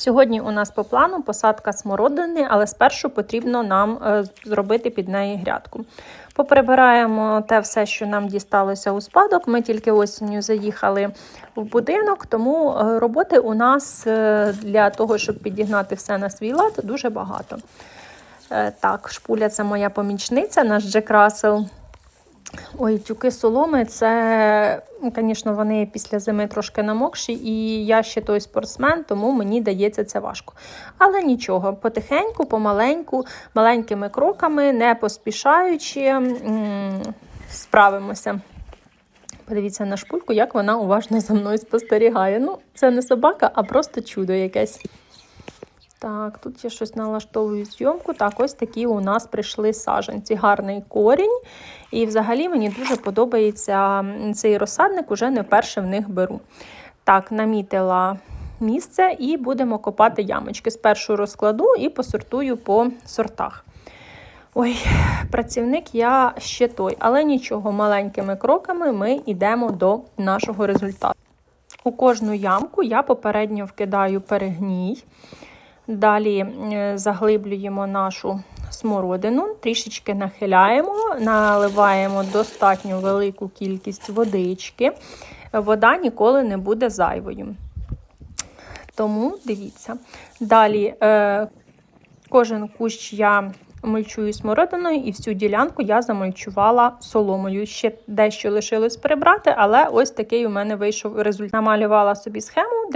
Сьогодні у нас по плану посадка смородини, але спершу потрібно нам е, зробити під неї грядку. Поприбираємо те все, що нам дісталося у спадок. Ми тільки осінню заїхали в будинок, тому е, роботи у нас е, для того, щоб підігнати все на свій лад, дуже багато. Так, шпуля це моя помічниця, наш Джек Рассел. Ой, тюки соломи, це, ну, звісно, вони після зими трошки намокші, і я ще той спортсмен, тому мені дається це важко. Але нічого, потихеньку, помаленьку, маленькими кроками, не поспішаючи, справимося. Подивіться на шпульку, як вона уважно за мною спостерігає. Ну, це не собака, а просто чудо якесь. Так, тут я щось налаштовую зйомку. Так, ось такі у нас прийшли саженці. Гарний корінь. І взагалі мені дуже подобається цей розсадник, уже не вперше в них беру. Так, намітила місце і будемо копати ямочки. Спершу розкладу і посортую по сортах. Ой, працівник я ще той, але нічого, маленькими кроками ми йдемо до нашого результату. У кожну ямку я попередньо вкидаю перегній. Далі заглиблюємо нашу смородину, трішечки нахиляємо, наливаємо достатньо велику кількість водички. Вода ніколи не буде зайвою. Тому дивіться. Далі е, кожен кущ я мульчую смородиною і всю ділянку я замульчувала соломою. Ще дещо лишилось прибрати, але ось такий у мене вийшов результат. Намалювала собі схему